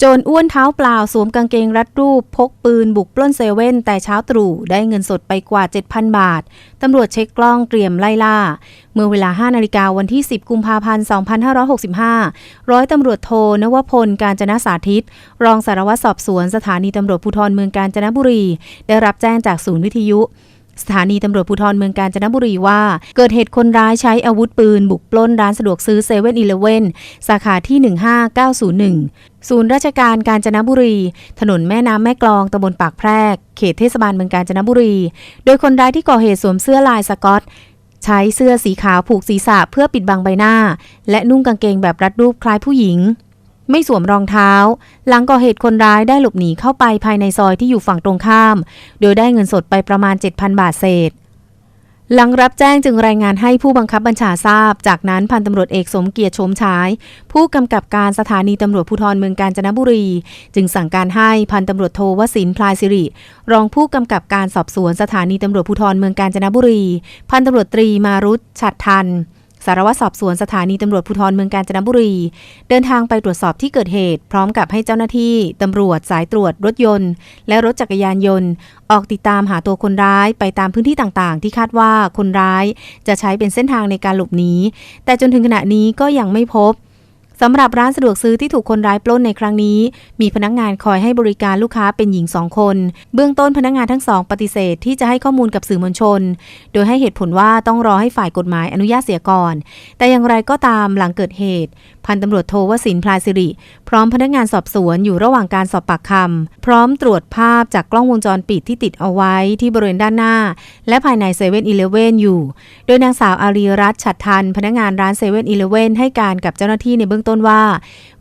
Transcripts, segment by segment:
โจรอ้วนเท้าเปล่าสวมกางเกงรัดรูป พกปืนบุกปล้นเซเว่นแต่เช้าตรู่ได้เงินสดไปกว่า 7,000 บาท ตำรวจเช็คกล้องเตรียมไล่ล่า เมื่อเวลา 5 นาฬิกาวันที่ 10 กุมภาพันธ์ 2565 ร้อยตำรวจโทนวพล การจนะสาธิต รองสารวัตรสอบสวนสถานีตำรวจภูธรเมืองกาญจนบุรี ได้รับแจ้งจากศูนย์วิทยุ สถานีตำรวจภูธรเมืองกาญจนบุรีว่า เกิดเหตุคนร้ายใช้อาวุธปืน บุกปล้นร้านสะดวกซื้อเซเว่นอีเลเว่นสาขาที่ 15901 ศูนย์ราชการกาญจนบุรี ถนนแม่น้ำแม่กลองตำบลปากแพรก เขตเทศบาลเมืองกาญจนบุรี โดยคนร้ายที่ก่อเหตุสวมเสื้อลายสกอตใช้เสื้อสีขาวผูกศีรษะเพื่อปิดบังใบหน้า และนุ่งกางเกงแบบรัดรูปคล้ายผู้หญิง ไม่สวมรองเท้า หลังก่อเหตุคนร้ายได้หลบหนีเข้าไปภายในซอยที่อยู่ฝั่งตรงข้าม โดยได้เงินสดไปประมาณ 7,000 บาทเศษ หลังรับแจ้งจึงรายงานให้ผู้บังคับบัญชาทราบ จากนั้นพันตำรวจเอกสมเกียรติชมฉาย ผู้กำกับการสถานีตำรวจภูธรเมืองกาญจนบุรี จึงสั่งการให้พันตำรวจโทวสินพลายสิริ รองผู้กำกับการสอบสวนสถานีตำรวจภูธรเมืองกาญจนบุรี พันตำรวจตรีมารุตฉัดทัน สารวัตรสอบสวนสถานีตำรวจภูธรเมืองกาญจนบุรี เดินทางไปตรวจสอบที่เกิดเหตุ พร้อมกับให้เจ้าหน้าที่ตำรวจสายตรวจรถยนต์ และรถจักรยานยนต์ ออกติดตามหาตัวคนร้ายไปตามพื้นที่ต่างๆ ที่คาดว่าคนร้ายจะใช้เป็นเส้นทางในการหลบหนีแต่จนถึงขณะนี้ก็ยังไม่พบ สำหรับร้านสะดวกซื้อที่ถูกคนร้ายปล้นในครั้งนี้ มีพนักงานคอยให้บริการลูกค้าเป็นหญิงสองคน เบื้องต้นพนักงานทั้งสองปฏิเสธที่จะให้ข้อมูลกับสื่อมวลชน โดยให้เหตุผลว่าต้องรอให้ฝ่ายกฎหมายอนุญาตเสียก่อน แต่อย่างไรก็ตามหลังเกิดเหตุ พันตำรวจโทวสินพลายสิริ พร้อมพนักงานสอบสวนอยู่ระหว่างการสอบปากคำพร้อมตรวจภาพจากกล้องวงจรปิดที่ติดเอาไว้ที่บริเวณด้านหน้า และภายในเซเว่นอีเลเว่นอยู่ โดยนางสาวอารีรัตน์ฉัดทันพนักงานร้านเซเว่นอีเลเว่นให้การกับเจ้าหน้าที่ในเบื้องต้นว่า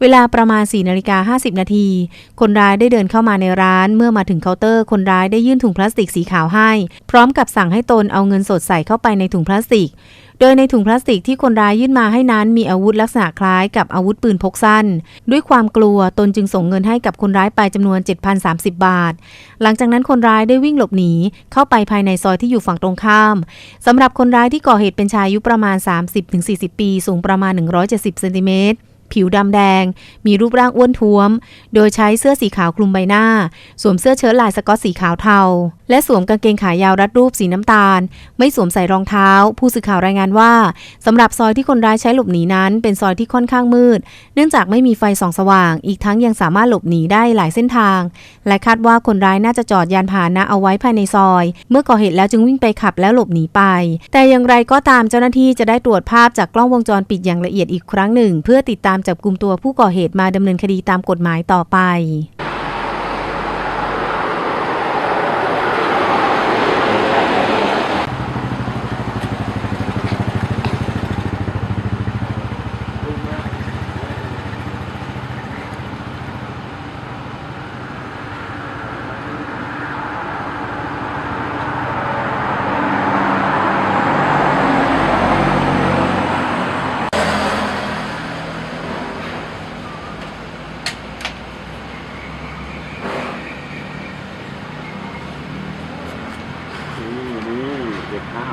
เวลาประมาณ4นาฬิกา50 นาที คนร้ายได้เดินเข้ามาในร้าน เมื่อมาถึงเคาน์เตอร์ คนร้ายได้ยื่นถุงพลาสติกสีขาวให้ พร้อมกับสั่งให้ตนเอาเงินสดใส่เข้าไปในถุงพลาสติก โดยในถุงพลาสติกที่คนร้ายยื่นมาให้นั้นมีอาวุธลักษณะคล้ายกับอาวุธปืนพกสั้น ด้วยความกลัวตนจึงส่งเงินให้กับคนร้ายไปจำนวน 7,030 บาท หลังจากนั้นคนร้ายได้วิ่งหลบหนีเข้าไปภายในซอยที่อยู่ฝั่งตรงข้ามสำหรับคนร้ายที่ก่อเหตุเป็นชายอายุประมาณ 30-40 ปี สูงประมาณ 170 เซนติเมตร ผิวดำแดง มีรูปร่างอ้วนท้วม โดยใช้เสื้อสีขาวคลุมใบหน้า สวมเสื้อเชิ้ตลายสก๊อตสีขาวเทาและสวมกางเกงขายาวรัดรูปสีน้ำตาล ไม่สวมใส่รองเท้า ผู้สื่อข่าวรายงานว่าสำหรับซอยที่คนร้ายใช้หลบหนีนั้น เป็นซอยที่ค่อนข้างมืด เนื่องจากไม่มีไฟส่องสว่าง อีกทั้งยังสามารถหลบหนีได้หลายเส้นทาง และคาดว่าคนร้ายน่าจะจอดยานพาหนะเอาไว้ภายในซอย เมื่อก่อเหตุแล้วจึงวิ่งไปขับแล้วหลบหนีไป แต่อย่างไรก็ตามเจ้าหน้าที่จะได้ตรวจภาพจากกล้องวงจรปิดอย่างละเอียดอีกครั้งหนึ่ง เพื่อติดตามจับกลุ่มตัวผู้ก่อเหตุมาดำเนินคดีตามกฎหมายต่อไป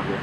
হবে